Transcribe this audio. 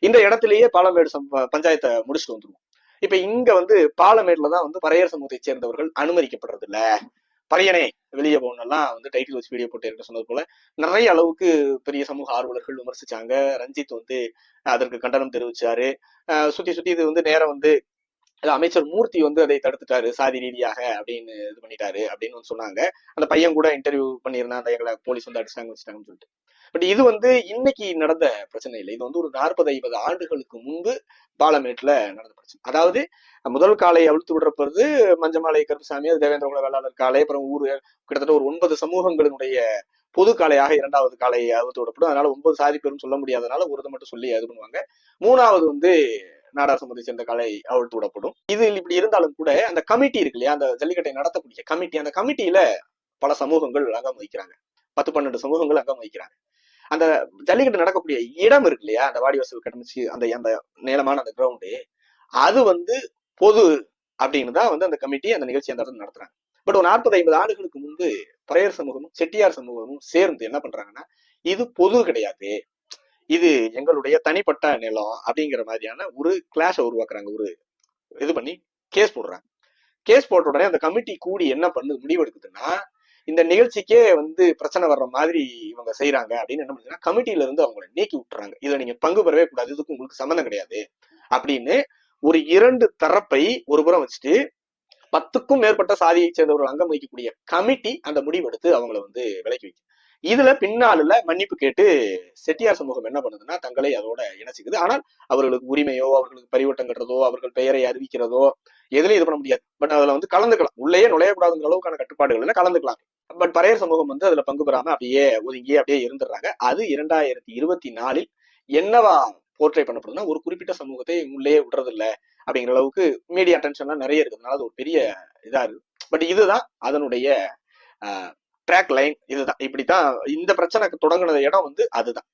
இந்த இடத்துலயே பாலமேடு சம்ப- பஞ்சாயத்தை முடிச்சுட்டு வந்துருவோம். இப்ப இங்க வந்து பாலமேடுல தான் வந்து பறையர் சமூகத்தை சேர்ந்தவர்கள் அனுமதிக்கப்படுறது இல்ல பறையனே வெளியே போகணும்லாம் வந்து டைட்டில் வச்சு வீடியோ போட்டு இருக்க சொன்னது போல நிறைய அளவுக்கு பெரிய சமூக ஆர்வலர்கள் விமர்சிச்சாங்க. ரஞ்சித் வந்து அதற்கு கண்டனம் தெரிவிச்சாரு. சுத்தி சுத்தி இது வந்து நேரம் வந்து அமைச்சர் மூர்த்தி வந்து அதை தடுத்துட்டாரு. சாதி ரீதியாக அப்படின்னு இது பண்ணிட்டாரு அப்படின்னு சொன்னாங்க. அந்த பையன் கூட இன்டர்வியூ பண்ணியிருந்தான். அந்த எங்களை போலீஸ் வந்து அடிச்சாங்க வச்சுட்டாங்கன்னு சொல்லிட்டு. பட் இது வந்து இன்னைக்கு நடந்த பிரச்சனை இல்லை. இது வந்து ஒரு நாற்பது ஐம்பது ஆண்டுகளுக்கு முன்பு பாலமேட்ல நடந்த பிரச்சனை. அதாவது முதல் காலை அவிழ்த்து விடுறப்பது மஞ்சமாலை கருப்புசாமி அது தேவேந்திரகுல வேளாளர் காலை அப்புறம் ஊர் கிட்டத்தட்ட ஒரு ஒன்பது சமூகங்களினுடைய பொது காலையாக இரண்டாவது காலை அவிழ்த்து விடப்படும். அதனால ஒன்பது சாதி பேரும் சொல்ல முடியாதனால ஒரு இதை மட்டும் சொல்லி இது பண்ணுவாங்க. மூணாவது வந்து நாடார் சமூகத்தை சேர்ந்த காலை அவிழ்த்து விடப்படும். இது இப்படி இருந்தாலும் கூட அந்த கமிட்டி இருக்கு இல்லையா? அந்த ஜல்லிக்கட்டை நடத்தக்கூடிய கமிட்டி. அந்த கமிட்டியில பல சமூகங்கள் அங்கம் வகிக்கிறாங்க. பத்து பன்னெண்டு சமூகங்கள் அங்கம் வகிக்கிறாங்க. அந்த ஜல்லிக்கட்டு நடக்கக்கூடிய இடம் இருக்கு இல்லையா அந்த வாடிவாசல் கடந்துச்சு அந்த அந்த நீளமான அந்த கிரவுண்டு அது வந்து பொது அப்படின்னு தான் வந்து அந்த கமிட்டி அந்த நிகழ்ச்சி அந்த இடத்துல நடத்துறாங்க. பட் ஒரு நாற்பது ஐம்பது ஆண்டுகளுக்கு முன்பு பறையர் சமூகமும் செட்டியார் சமூகமும் சேர்ந்து என்ன பண்றாங்கன்னா இது பொது கிடையாது. இது எங்களுடைய தனிப்பட்ட நிலம் அப்படிங்கிற மாதிரியான ஒரு கிளாஷை உருவாக்குறாங்க ஒரு இது பண்ணி கேஸ் போடுறாங்க. கேஸ் போட்ட உடனே அந்த கமிட்டி கூடி என்ன பண்ணு முடிவெடுக்குதுன்னா இந்த நிகழ்ச்சிக்கே வந்து பிரச்சனை வர்ற மாதிரி இவங்க செய்யறாங்க அப்படின்னு என்ன பண்ணுதுன்னா கமிட்டியில இருந்து அவங்களை நீக்கி விட்டுறாங்க. இதுல நீங்க பங்கு பெறவே கூடாது இதுக்கு உங்களுக்கு சம்மந்தம் கிடையாது அப்படின்னு ஒரு இரண்டு தரப்பை ஒரு புறம் வச்சுட்டு பத்துக்கும் மேற்பட்ட சாதியை சேர்ந்தவர்கள் அங்கம் வகிக்கக்கூடிய கமிட்டி அந்த முடிவெடுத்து அவங்கள வந்து விலக்கி வைக்கும். இதுல பின்னாலுல மன்னிப்பு கேட்டு செட்டியார் சமூகம் என்ன பண்ணுதுன்னா தங்களை அதோட இணைச்சிக்குது. ஆனால் அவர்களுக்கு உரிமையோ அவர்களுக்கு பரிவட்டம் கட்டுறதோ அவர்கள் பெயரை அறிவிக்கிறதோ எதுலையும் இது பண்ண முடியாது. பட் அதுல வந்து கலந்துக்கலாம். உள்ளேயே நுழையக்கூடாதுங்கிற அளவுக்கான கட்டுப்பாடுகள்ல கலந்துக்கலாம் பட் பறையர் சமூகம் வந்து அதுல பங்கு பெறாம அப்படியே ஒதுங்கி அப்படியே இருந்துடுறாங்க. அது இரண்டாயிரத்தி இருபத்தி நாலில் என்னவா போர்ட்ரேட் பண்ணப்படுதுன்னா ஒரு குறிப்பிட்ட சமூகத்தை உள்ளே விடுறது இல்ல அப்படிங்கிற அளவுக்கு மீடியா அட்டென்ஷன்லாம் நிறைய இருக்கிறதுனால அது ஒரு பெரிய இதா இருக்கு. பட் இதுதான் அதனுடைய ட்ராக் லைன் இதுதான். இப்படித்தான் இந்த பிரச்சனை தொடங்கினது இடம் வந்து அதுதான்.